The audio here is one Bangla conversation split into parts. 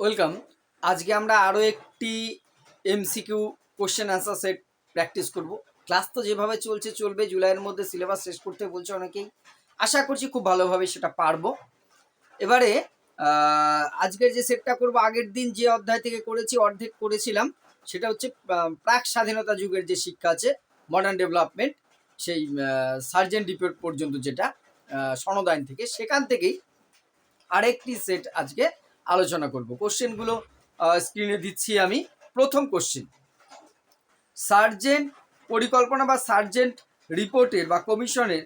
ওয়েলকাম। আজকে আমরা আরও একটি MCQ question answer set practice করব। ক্লাস তো যেভাবে চলছে চলবে জুলাইয়ের মধ্যে সিলেবাস শেষ করতে বলছে অনেকেই। আশা করছি খুব ভালোভাবে সেটা পারব। এবারে আজকের যে সেটটা করব আগের দিন যে অধ্যায় থেকে করেছি অর্ধেক করেছিলাম সেটা হচ্ছে প্রাক স্বাধীনতা যুগের যে শিক্ষা আছে মডার্ন ডেভেলপমেন্ট সেই সার্জেন্ট রিপোর্ট পর্যন্ত যেটা আহ, সনদ আইন থেকে সেখান থেকেই আরেকটি সেট আজকে আলোচনা করব। কোশ্চেনগুলো স্ক্রিনে দিচ্ছি আমি। প্রথম কোশ্চেন সার্জেন্ট পরিকল্পনা বা সার্জেন্ট রিপোর্টের বা কমিশনের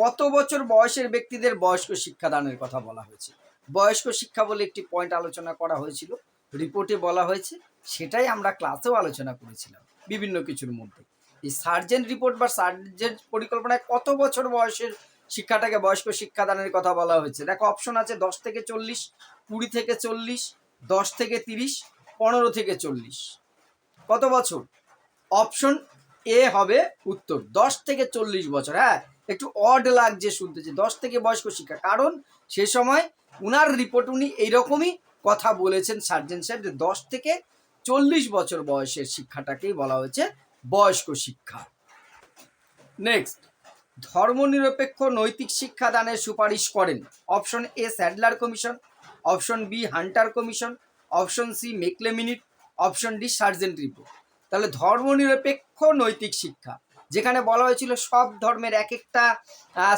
কত বছর বয়সের ব্যক্তিদের বয়স্ক শিক্ষাদানের কথা বলা হয়েছে? বয়স্ক শিক্ষা বলে একটি পয়েন্ট আলোচনা করা হয়েছিল রিপোর্টে বলা হয়েছে, সেটাই আমরা ক্লাসেও আলোচনা করেছিলাম, বিভিন্ন কিছুর মধ্যে। এই সার্জেন্ট রিপোর্ট বা সার্জেন্ট পরিকল্পনায় কত বছর বয়সের শিক্ষাটাকে বয়স্ক শিক্ষাদানের কথা বলা হয়েছে? দেখো অপশন আছে দশ থেকে চল্লিশ কুড়ি থেকে চল্লিশ, দশ থেকে তিরিশ, পনেরো থেকে চল্লিশ। কত বছর? অপশন এ হবে উত্তর। দশ থেকে চল্লিশ বছর হ্যাঁ? একটু অড লাগছে শুনতেছি। দশ থেকে বয়স্ক শিক্ষা, কারণ সে সময় উনার রিপোর্ট উনি এইরকমই কথা বলেছেন সার্জেন সাহেব যে দশ থেকে চল্লিশ বছর বয়সের শিক্ষাটাকেই বলা হয়েছে বয়স্ক শিক্ষা। নেক্সট ধর্মনিরপেক্ষ নৈতিক শিক্ষাদানের সুপারিশ করেন। Option A Sadler Commission. Option B Hunter Commission, option C Macaulay Minute option D Sargent Report. তাহলে ধর্মনিরপেক্ষ নৈতিক শিক্ষা, যেখানে বলা হয়েছিল সব ধর্মের এক একটা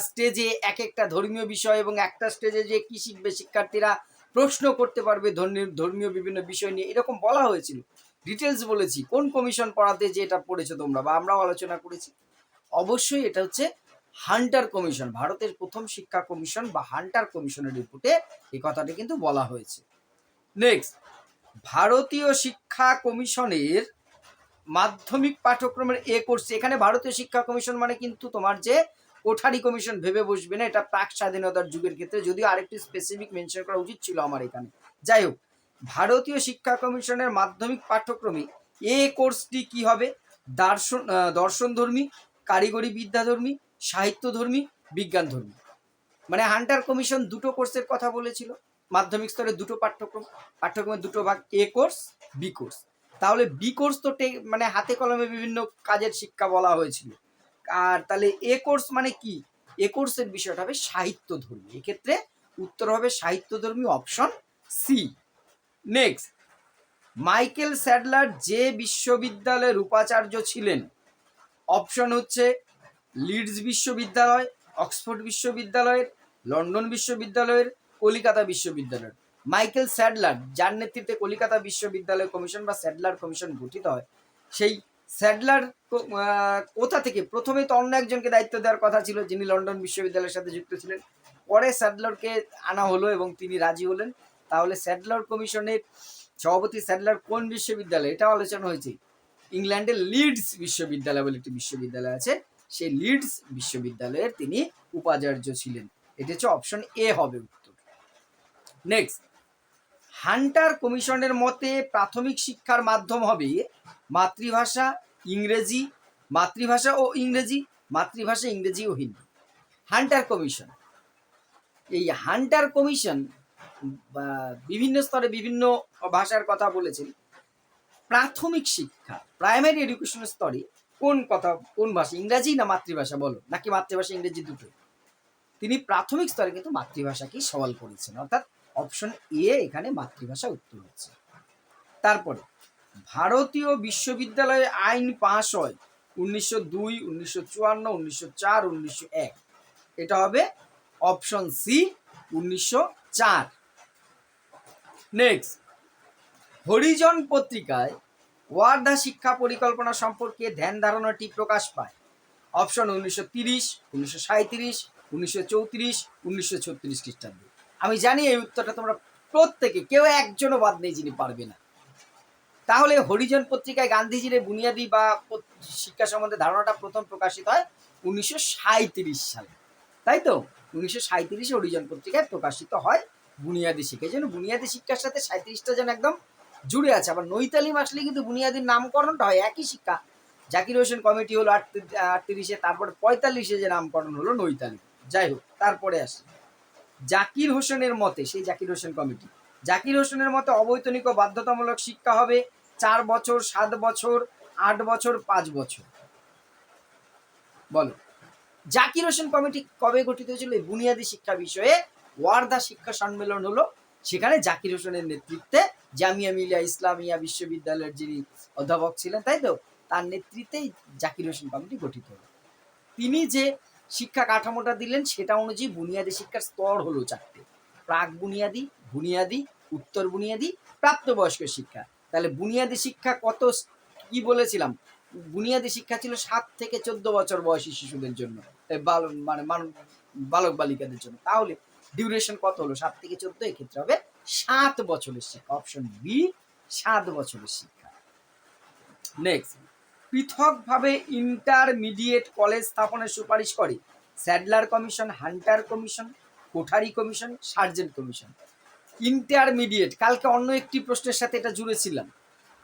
স্টেজে এক একটা ধর্মীয় বিষয় এবং একটা স্টেজে যে কি শিখবে শিক্ষার্থীরা, প্রশ্ন করতে পারবে ধর্মীয় ধর্মীয় বিভিন্ন বিষয় নিয়ে। এরকম বলা হয়েছিল। ডিটেলস বলেছি, কোন কমিশন পড়াতে যে এটা পড়েছো তোমরা বা আমরাও আলোচনা করেছি। অবশ্যই এটা হচ্ছে হান্টার কমিশন, ভারতের প্রথম শিক্ষা কমিশন বা হান্টার কমিশনের রিপোর্টে এই কথাটি কিন্তু বলা হয়েছে। নেক্সট ভারতীয় শিক্ষা কমিশনের মাধ্যমিক পাঠ্যক্রমের এ কোর্স এখানে ভারতীয় শিক্ষা কমিশন মানে কিন্তু তোমার যে কোঠারি কমিশন, ভেবে বসবে না, এটা প্রাক স্বাধীনতার যুগের ক্ষেত্রে, যদিও আরেকটি স্পেসিফিক মেনশন করা উচিত ছিল আমার এখানে। যাই হোক, ভারতীয় শিক্ষা কমিশনের মাধ্যমিক পাঠ্যক্রমে এ কোর্সটি কি হবে? দর্শন দর্শনধর্মী, কারিগরি বিদ্যাধর্মী সাহিত্যধর্মী, বিজ্ঞানধর্মী। মানে হান্টার কমিশন দুটো কোর্সের কথা বলেছিল, মাধ্যমিক স্তরে দুটো পাঠ্যক্রম পাঠ্যক্রমের দুটো ভাগ, এ কোর্স, বি কোর্স। তাহলে বি কোর্স তো মানে হাতে কলমে বিভিন্ন কাজের শিক্ষা বলা হয়েছিল। আর তাহলে এ কোর্স মানে কি? এ কোর্সের বিষয়টা হবে সাহিত্য ধর্মী এক্ষেত্রে উত্তর হবে সাহিত্য ধর্মী option C. Next Michael Sadler যে বিশ্ববিদ্যালয়ের উপাচার্য ছিলেন, অপশন হচ্ছে লিডস বিশ্ববিদ্যালয়, অক্সফোর্ড বিশ্ববিদ্যালয়ের, লন্ডন বিশ্ববিদ্যালয়ের, কলিকাতা বিশ্ববিদ্যালয়ের। মাইকেল স্যাডলার, যার নেতৃত্বে কলিকাতা বিশ্ববিদ্যালয় কমিশন বা স্যাডলার কমিশন গঠিত হয়, সেই স্যাডলার কোথা থেকে? প্রথমে তো অন্য একজনকে দায়িত্ব দেওয়ার কথা ছিল, যিনি লন্ডন বিশ্ববিদ্যালয়ের সাথে যুক্ত ছিলেন। পরে স্যাডলারকে আনা হলো এবং তিনি রাজি হলেন। তাহলে স্যাডলার কমিশনের সভাপতি স্যাডলার কোন বিশ্ববিদ্যালয়? এটাও আলোচনা হয়েছে। ইংল্যান্ডের লিডস বিশ্ববিদ্যালয় বলে একটি বিশ্ববিদ্যালয় আছে। সেই লিডস বিশ্ববিদ্যালয়ের তিনি উপাচার্য ছিলেন। এটা হচ্ছে অপশন এ হবে উত্তর। নেক্সট হান্টার কমিশনের মতে প্রাথমিক শিক্ষার মাধ্যম হবে মাতৃভাষা, ইংরেজি, মাতৃভাষা ও ইংরেজি, মাতৃভাষা, ইংরেজি ও হিন্দি। হান্টার কমিশন এই হান্টার কমিশন বিভিন্ন স্তরে বিভিন্ন ভাষার কথা বলেছেন। প্রাথমিক শিক্ষা প্রাইমারি এডুকেশন স্তরে কোন কথা, কোন ভাষা? ইংরাজি না মাতৃভাষা? বলো। নাকি মাতৃভাষা, ইংরেজি দুটো তিনি প্রাথমিক স্তরে কিন্তু মাতৃভাষাকেই সওয়াল করেছেন। অর্থাৎ অপশন এ এখানে মাতৃভাষা উত্তর হচ্ছে। তারপরে, ভারতীয় বিশ্ববিদ্যালয়ে আইন পাশ হয় উনিশশো দুই, উনিশশো চুয়ান্ন, উনিশশো চার, উনিশশো এক। এটা হবে অপশন সি উনিশশো চার। নেক্সট হরিজন পত্রিকায় ওয়ার্ধা শিক্ষা পরিকল্পনা সম্পর্কে ধ্যান ধারণাটি প্রকাশ পায়। অপশন উনিশশো তিরিশ, উনিশশো সাঁত্রিশ উনিশশো চৌত্রিশ, উনিশশো ছত্রিশ খ্রিস্টাব্দে। আমি জানি এই উত্তরটা তোমরা প্রত্যেকে, কেউ একজনও বাদ নেই যিনি পারবে না। তাহলে হরিজন পত্রিকায় গান্ধীজির বুনিয়াদী বা শিক্ষা সম্বন্ধে ধারণাটা প্রথম প্রকাশিত হয় উনিশশো সালে। তাই তো? উনিশশো সাঁত্রিশে হরিজন পত্রিকায় প্রকাশিত হয় বুনিয়াদী শিক্ষা। যেন বুনিয়াদী শিক্ষার সাথে সাঁত্রিশটা যেন একদম জুড়ে আছে। আবার নৈতালিম আসলে কিন্তু বুনিয়াদীর নামকরণটা হয় একই শিক্ষা। জাকির হোসেন কমিটি হলো আটত্রিশে, তারপরে পঁয়তাল্লিশে যে নামকরণ হলো নৈতালিম যাই হোক, তারপরে আসি। জাকির হোসেনের মতে, সেই জাকির হোসেন কমিটি। জাকির হোসেনের মতে অবৈতনিক ও বাধ্যতামূলক শিক্ষা হবে চার বছর, সাত বছর, আট বছর, পাঁচ বছর। বলো, জাকির হোসেন কমিটি কবে গঠিত হয়েছিল? বুনিয়াদী শিক্ষা বিষয়ে ওয়ার্ধা শিক্ষা সম্মেলন হলো সেখানে জাকির হোসেনের নেতৃত্বে জামিয়া মিলিয়া ইসলামিয়া বিশ্ববিদ্যালয়ের যিনি অধ্যাপক ছিলেন, তাই তো? তার নেতৃত্বেই জাকির হোসেন কমিটি গঠিত হলো। তিনি যে শিক্ষা কাঠামোটা দিলেন, সেটা অনুযায়ী বুনিয়াদী শিক্ষার স্তর হলো চারটে। প্রাক বুনিয়াদী বুনিয়াদী, উত্তর বুনিয়াদী, প্রাপ্তবয়স্ক শিক্ষা। তাহলে বুনিয়াদী শিক্ষা কত কি বলেছিলাম? বুনিয়াদী শিক্ষা ছিল সাত থেকে চোদ্দ বছর বয়সী শিশুদের জন্য মান- বালক বালিকাদের জন্য। তাহলে ডিউরেশন কত হলো? সাত থেকে চোদ্দ, এক্ষেত্রে হবে সাত বছরের শিক্ষা। অপশন বি সাত বছরের শিক্ষা। নেক্সট পৃথকভাবে ইন্টারমিডিয়েট কলেজ স্থাপনের সুপারিশ করে Sadler Commission Hunter Commission Kothari Commission Sargent Commission intermediate কালকে অন্য একটি প্রশ্নের সাথে এটা জুড়েছিলাম।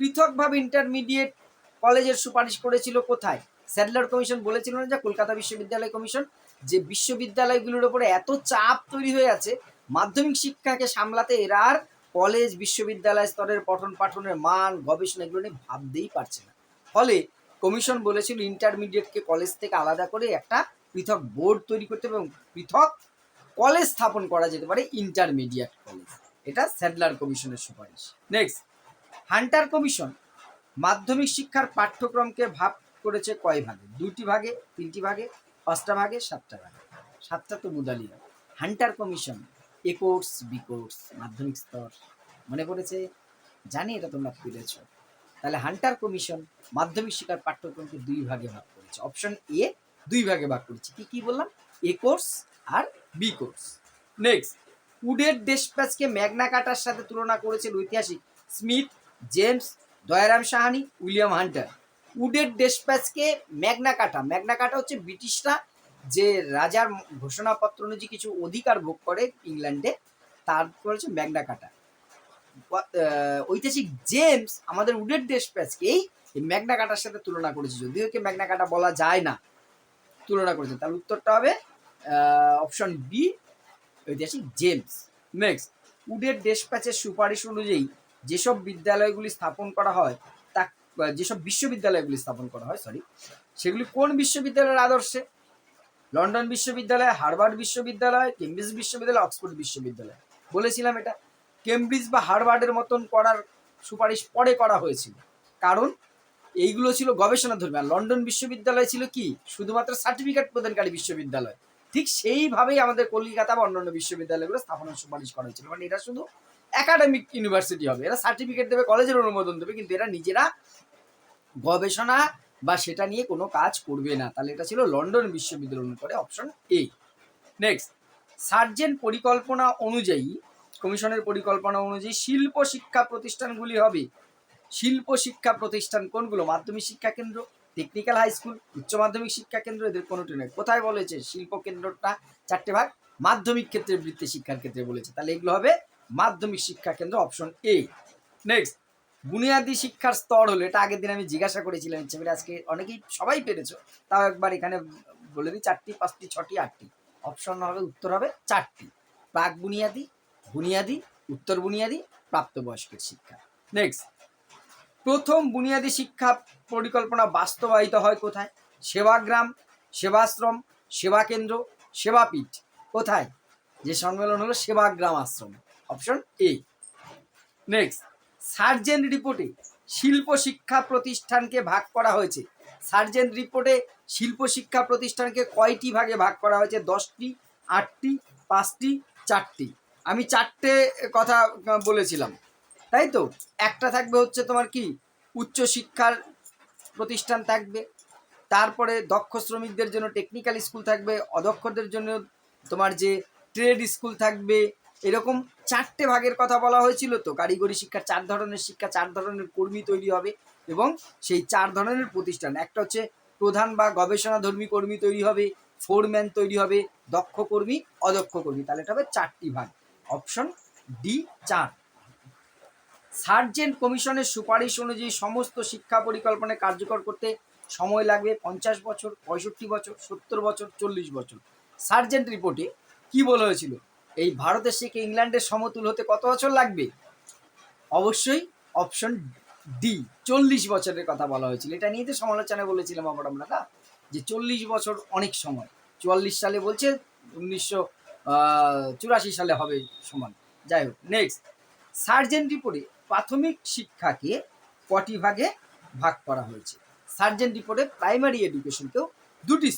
পৃথকভাবে ইন্টারমিডিয়েট কলেজের সুপারিশ করেছিল কোথায়? স্যাডলার কমিশন বলেছিল না যে, কলকাতা বিশ্ববিদ্যালয় কমিশন যে বিশ্ববিদ্যালয়গুলোর উপরে এত চাপ তৈরি হয়ে আছে, মাধ্যমিক শিক্ষাকে সামলাতে এরা আর কলেজ, বিশ্ববিদ্যালয় স্তরের পঠন পাঠনের মান, গবেষণা এগুলো নিয়ে ভাবতেই পারছে না। ফলে কমিশন বলেছিল ইন্টারমিডিয়েটকে কলেজ থেকে আলাদা করে একটা পৃথক বোর্ড তৈরি করতে এবং পৃথক কলেজ স্থাপন করা যেতে পারে ইন্টারমিডিয়েট কলেজ। এটা স্যাডলার কমিশনের সুপারিশ। নেক্সট হান্টার কমিশন মাধ্যমিক শিক্ষার পাঠ্যক্রমকে ভাগ করেছে কয় ভাগে? দুটি ভাগে, তিনটি ভাগে? পাঁচটা ভাগে, সাতটা ভাগে। সাতটা তো Mudaliar Hunter Commission, A course, B course, মাধ্যমিক স্তর। মনে পড়েছে? জানি এটা তোমরা পেরেছ তাহলে হান্টার কমিশন মাধ্যমিক শিক্ষার পাঠ্যক্রমকে দুই ভাগে ভাগ করেছে। অপশন এ, দুই ভাগে ভাগ করেছে। কি কি বললাম? এ কোর্স আর বি কোর্স। নেক্সট উডের ডেসপ্যাচকে ম্যাগনা কাটার সাথে তুলনা করেছেন ঐতিহাসিক Smith, James, Dayaram Sahni, William Hunter. উডের ডেসপ্যাচকে ম্যাগনা কাটা। ম্যাগনা কাটা হচ্ছে ব্রিটিশরা যে রাজার ঘোষণাপত্র অনুযায়ী কিছু অধিকার ভোগ করে ইংল্যান্ডে, তারপর হচ্ছে ম্যাগনা কাটা। ঐতিহাসিক জেমস আমাদের উডের ডেসপ্যাচকেই এই ম্যাগনা কাটার সাথে তুলনা করেছে। যদিও একে ম্যাগনা কাটা বলা যায় না, তুলনা করেছে। তার উত্তরটা হবে অপশন বি ঐতিহাসিক জেমস। নেক্সট উডের ডেসপ্যাচের সুপারিশ অনুযায়ী যেসব বিদ্যালয়গুলি স্থাপন করা হয় যেসব বিশ্ববিদ্যালয়গুলি স্থাপন করা হয় সরি সেগুলি কোন বিশ্ববিদ্যালয়ের আদর্শে? লন্ডন বিশ্ববিদ্যালয়, হার্ভার্ড বিশ্ববিদ্যালয়, কেমব্রিজ বিশ্ববিদ্যালয়, অক্সফোর্ড বিশ্ববিদ্যালয়। বলেছিলাম এটা। কেমব্রিজ বা হার্ভার্ডের মতন করার সুপারিশ পরে করা হয়েছিল। কারণ এইগুলো ছিল গবেষণা ধর্মী। আর লন্ডন বিশ্ববিদ্যালয় ছিল কি? শুধুমাত্র সার্টিফিকেট প্রদানকারী বিশ্ববিদ্যালয়। ঠিক সেইভাবেই আমাদের কলকাতা বা অন্যান্য বিশ্ববিদ্যালয়গুলো স্থাপনের সুপারিশ করা হয়েছিল। মানে এটা শুধু একাডেমিক ইউনিভার্সিটি হবে। এরা সার্টিফিকেট দেবে কলেজের অনুমোদন দেবে, কিন্তু এরা নিজেরা গবেষণা বা সেটা নিয়ে কোনো কাজ করবে না। তাহলে এটা ছিল লন্ডন বিশ্ববিদ্যালয় অনুসারে অপশন এ নেক্সট সার্জেন্ট পরিকল্পনা অনুযায়ী, কমিশনের পরিকল্পনা অনুযায়ী শিল্প শিক্ষা প্রতিষ্ঠানগুলি হবে। শিল্প শিক্ষা প্রতিষ্ঠান কোনগুলো? মাধ্যমিক শিক্ষা কেন্দ্র টেকনিক্যাল হাই স্কুল উচ্চ মাধ্যমিক শিক্ষা কেন্দ্র, এদের কোনোটি নয়। কোথায় বলেছে? শিল্প কেন্দ্রটা চারটে ভাগ, মাধ্যমিক ক্ষেত্রে, বৃত্তি শিক্ষার ক্ষেত্রে বলেছে। তাহলে এগুলো হবে মাধ্যমিক শিক্ষা কেন্দ্র অপশন এ নেক্সট বুনিয়াদী শিক্ষার স্তর হলো, এটা আগের দিন আমি জিজ্ঞাসা করেছিলাম ইচ্ছে করে, আজকে অনেকেই, সবাই পেরেছ। তাও একবার এখানে বলে দিই, চারটি, পাঁচটি, ছটি, আটটি। অপশন হবে, উত্তর হবে, চারটি। প্রাক বুনিয়াদী বুনিয়াদী, উত্তর বুনিয়াদী, প্রাপ্তবয়স্কের শিক্ষা। নেক্সট প্রথম বুনিয়াদী শিক্ষা পরিকল্পনা বাস্তবায়িত হয় কোথায়? সেবাগ্রাম, সেবাশ্রম সেবা কেন্দ্র সেবাপীঠ। কোথায়? যে সম্মেলন হলো সেবাগ্রাম আশ্রম। অপশন এ নেক্সট সার্জেন্ট রিপোর্টে শিল্প শিক্ষা প্রতিষ্ঠানকে ভাগ করা হয়েছে। সার্জেন্ট রিপোর্টে শিল্প শিক্ষা প্রতিষ্ঠানকে কয়টি ভাগে ভাগ করা হয়েছে? দশটি, আটটি, পাঁচটি, চারটি। আমি চারটে কথা বলেছিলাম। তাই তো? একটা থাকবে হচ্ছে তোমার কি? উচ্চ শিক্ষার প্রতিষ্ঠান থাকবে। তারপরে দক্ষ শ্রমিকদের জন্য টেকনিক্যাল স্কুল থাকবে। অদক্ষদের জন্য তোমার যে ট্রেড স্কুল থাকবে। এরকম চারটে ভাগের কথা বলা হয়েছিল তো। কারিগরি শিক্ষা চার ধরনের শিক্ষা, চার ধরনের কর্মী তৈরি হবে এবং সেই চার ধরনের প্রতিষ্ঠান। একটা হচ্ছে প্রধান বা গবেষণা ধর্মী কর্মী তৈরি হবে, ফোরম্যান তৈরি হবে, দক্ষ কর্মী, অদক্ষ কর্মী। তাহলে এটা হবে চারটি ভাগ। অপশন ডি, চার। সার্জেন্ট কমিশনের সুপারিশ অনুযায়ী সমস্ত শিক্ষা পরিকল্পনা কার্যকর করতে সময় লাগবে পঞ্চাশ বছর, পঁয়ষট্টি বছর, সত্তর বছর, চল্লিশ বছর। সার্জেন্ট রিপোর্টে কি বলা হয়েছিল? এই ভারতের শিখে ইংল্যান্ডের সমতুল হতে কত বছর লাগবে? অবশ্যই অপশন ডি চল্লিশ বছরের কথা বলা হয়েছিল। এটা নিয়ে তো সমালোচনা বলেছিলাম আবার আমরা, না? যে চল্লিশ বছর অনেক সময়। চুয়াল্লিশ সালে বলছে, উনিশশো চুরাশি সালে হবে সমান। যাই হোক নেক্সট সার্জেন্ট রিপোর্টে প্রাথমিক শিক্ষাকে কটি ভাগে ভাগ করা হয়েছে? সার্জেন্ট রিপোর্টে প্রাইমারি এডুকেশনকেও দুটি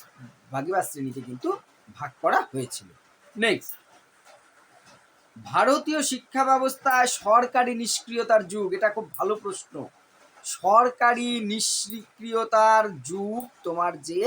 ভাগে বা শ্রেণীতে কিন্তু ভাগ করা হয়েছিল। নেক্সট ভারতীয় শিক্ষা ব্যবস্থায় সরকারি নিষ্ক্রিয়তার যুগ, এটা খুব ভালো প্রশ্ন। সরকারি নিষ্ক্রিয়তার যুগ তোমার যে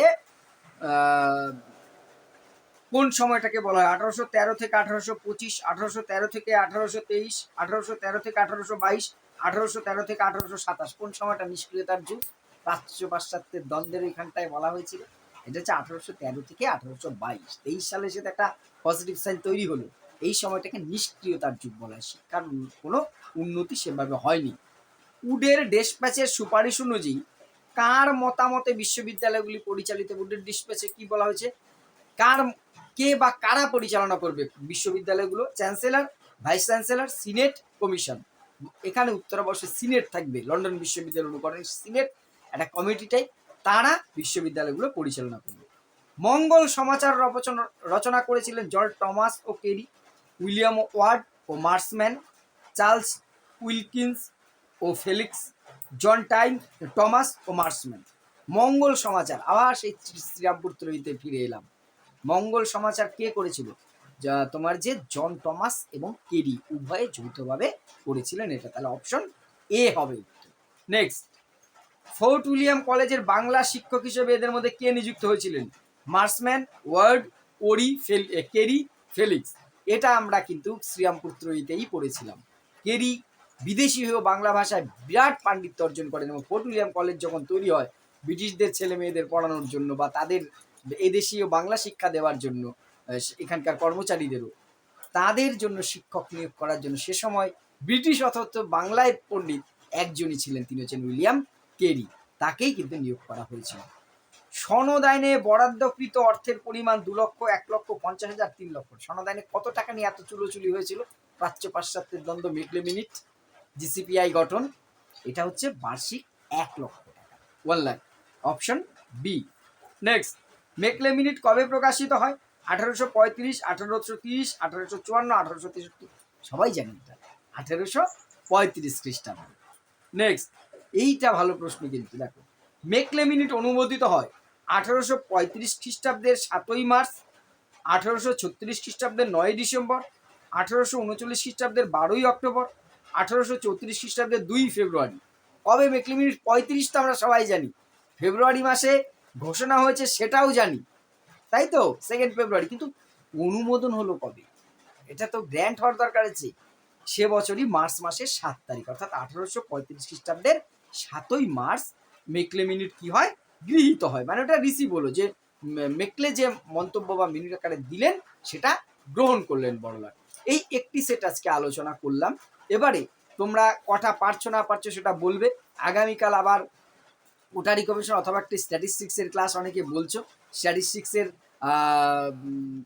কোন সময়টাকে বলা হয়? আঠারোশো তেরো থেকে আঠারোশো পঁচিশ, আঠারোশো তেরো থেকে আঠারোশো তেইশ, আঠারোশো তেরো থেকে আঠারোশো বাইশ, আঠারোশো তেরো থেকে আঠারোশো সাতাশ, কোন সময়টা নিষ্ক্রিয়তার যুগ? প্রাচ্য পাশ্চাত্যের দ্বন্দ্বের এখানটায় বলা হয়েছিল। এটা হচ্ছে আঠারোশো তেরো থেকে আঠারোশো বাইশ, তেইশ সালে সে একটা পজিটিভ সাইন তৈরি হলো। এই সময়টাকে নিষ্ক্রিয়তার যুগ বলা হয়। শিক্ষার কোনো উন্নতি সেভাবে হয়নি। উডের ডেসপ্যাচের সুপারিশ অনুযায়ী কার মতামতে বিশ্ববিদ্যালয়গুলি পরিচালিত, উডের ডিসপ্যাচে কি বলা হয়েছে? কার কে বা কারা পরিচালনা করবে? বিশ্ববিদ্যালয়গুলো chancellor, vice chancellor, senate commission. এখানে উত্তরাবর্ষে সিনেট থাকবে, লন্ডন বিশ্ববিদ্যালয় অনুকরণের সিনেট একটা কমিটিটাই, তারা বিশ্ববিদ্যালয়গুলো পরিচালনা করবে। মঙ্গল সমাচার রচনা রচনা করেছিলেন জর্জ টমাস ও কেরি। উইলিয়াম ওয়ার্ড ও মার্সম্যান চার্লস উইলকিন্স ও ফেলিক্স, জন টাইম, টমাস ও মার্সম্যান। মঙ্গল সমাচার। আবার সেই শ্রীরামপুর ত্রয়ীতে ফিরে এলাম। মঙ্গল সমাচার কে করেছিল? যা তোমার যে জন টমাস এবং কেরি উভয়ে যৌথভাবে করেছিলেন, এটা তাহলে অপশন এ হবে। নেক্সট ফোর্ট উইলিয়াম কলেজের বাংলা শিক্ষক হিসেবে এদের মধ্যে কে নিযুক্ত হয়েছিলেন? মার্সম্যান, ওয়ার্ড, ওরি, ফেল কেরি, ফেলিক্স। এটা আমরা কিন্তু শ্রীরামপুর ত্রয়ীতেই পড়েছিলাম। কেরি বিদেশি হয়েও বাংলা ভাষায় বিরাট পাণ্ডিত্য অর্জন করেন এবং ফোর্ট উইলিয়াম কলেজ যখন তৈরি হয়, ব্রিটিশদের ছেলে মেয়েদের পড়ানোর জন্য বা তাদের এদেশীয় বাংলা শিক্ষা দেওয়ার জন্য এখানকার কর্মচারীদেরও তাদের জন্য শিক্ষক নিয়োগ করার জন্য সে সময় ব্রিটিশ অথচ বাংলায় পণ্ডিত একজনই ছিলেন, তিনি হচ্ছেন উইলিয়াম কেরি। তাকেই কিন্তু নিয়োগ করা হয়েছিল। সনদ আইনে বরাদ্দকৃত অর্থের পরিমাণ দু লক্ষ, এক লক্ষ, পঞ্চাশ হাজার, তিন লক্ষ। সনদ আইনে কত টাকা নিয়ে এত চুলোচুলি হয়েছিল? প্রাচ্য পাশ্চাত্যের দ্বন্দ্ব মিডলে মিনিট, জিসিপিআই গঠন, এটা হচ্ছে বার্ষিক এক লক্ষ টাকা। One lakh option B next Macaulay minute কবে প্রকাশিত হয়? আঠারোশো পঁয়ত্রিশ, আঠারোশো তিরিশ, আঠারোশো চুয়ান্ন, আঠারোশো তেষট্টি। সবাই জানেন এটা। আঠারোশো পঁয়ত্রিশ খ্রিস্টাব্দ। নেক্সট এইটা ভালো প্রশ্ন কিন্তু, দেখো। মেকলে মিনিট অনুমোদিত হয় আঠারোশো পঁয়ত্রিশ খ্রিস্টাব্দের সাতই মার্চ, আঠারোশো ছত্রিশ খ্রিস্টাব্দের নয় ডিসেম্বর, আঠারোশো উনচল্লিশ খ্রিস্টাব্দের বারোই অক্টোবর, আঠারোশো চৌত্রিশ খ্রিস্টাব্দের দুই ফেব্রুয়ারি। কবে মেকলে মিনিট পঁয়ত্রিশ তো আমরা সবাই জানি। ফেব্রুয়ারি মাসে ঘোষণা হয়েছে সেটাও জানি। তাই তো? Second February. কিন্তু অনুমোদন হলো কবে? এটা তো গ্র্যান্ড হওয়ার দরকার আছে। সে বছরই মার্চ মাসের সাত তারিখ, অর্থাৎ আঠারোশো পঁয়ত্রিশ খ্রিস্টাব্দের সাতই মার্চ মেকলে মিনিট কি হয়? গৃহীত হয়। মানে ওটা রিসিভ হলো যে মেকলে যে মন্তব্য বা মিনিট আকারে দিলেন, সেটা গ্রহণ করলেন বড়লাট। এই একটি সেট আজকে আলোচনা করলাম। এবারে তোমরা কটা পারছ না পারছ সেটা বলবে। আগামীকাল আবার ওটারি কমিশন অথবা একটি স্ট্যাটিস্টিক্সের ক্লাস অনেকে বলছো। স্ট্যাটিস্টিক্সের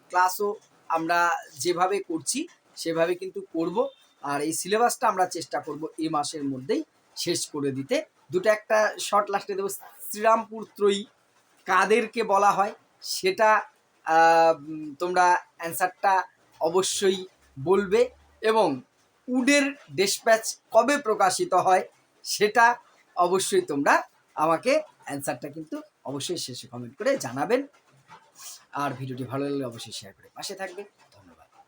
ক্লাসও আমরা যেভাবে করছি, সেভাবে কিন্তু করব। আর এই সিলেবাসটা আমরা চেষ্টা করব এই মাসের মধ্যেই শেষ করে দিতে। দুটো একটা শর্ট লাস্টে দেবো। শ্রীরামপুর ত্রয়ী। কাদেরকে বলা হয়? সেটা তোমরা অ্যান্সারটা অবশ্যই বলবে। এবং উডের ডেসপ্যাচ কবে প্রকাশিত হয়, সেটা অবশ্যই তোমরা আমাকে অ্যান্সারটা কিন্তু অবশ্যই শেষে কমেন্ট করে জানাবেন। আর ভিডিওটি ভালো লাগলে অবশ্যই শেয়ার করে পাশে থাকবে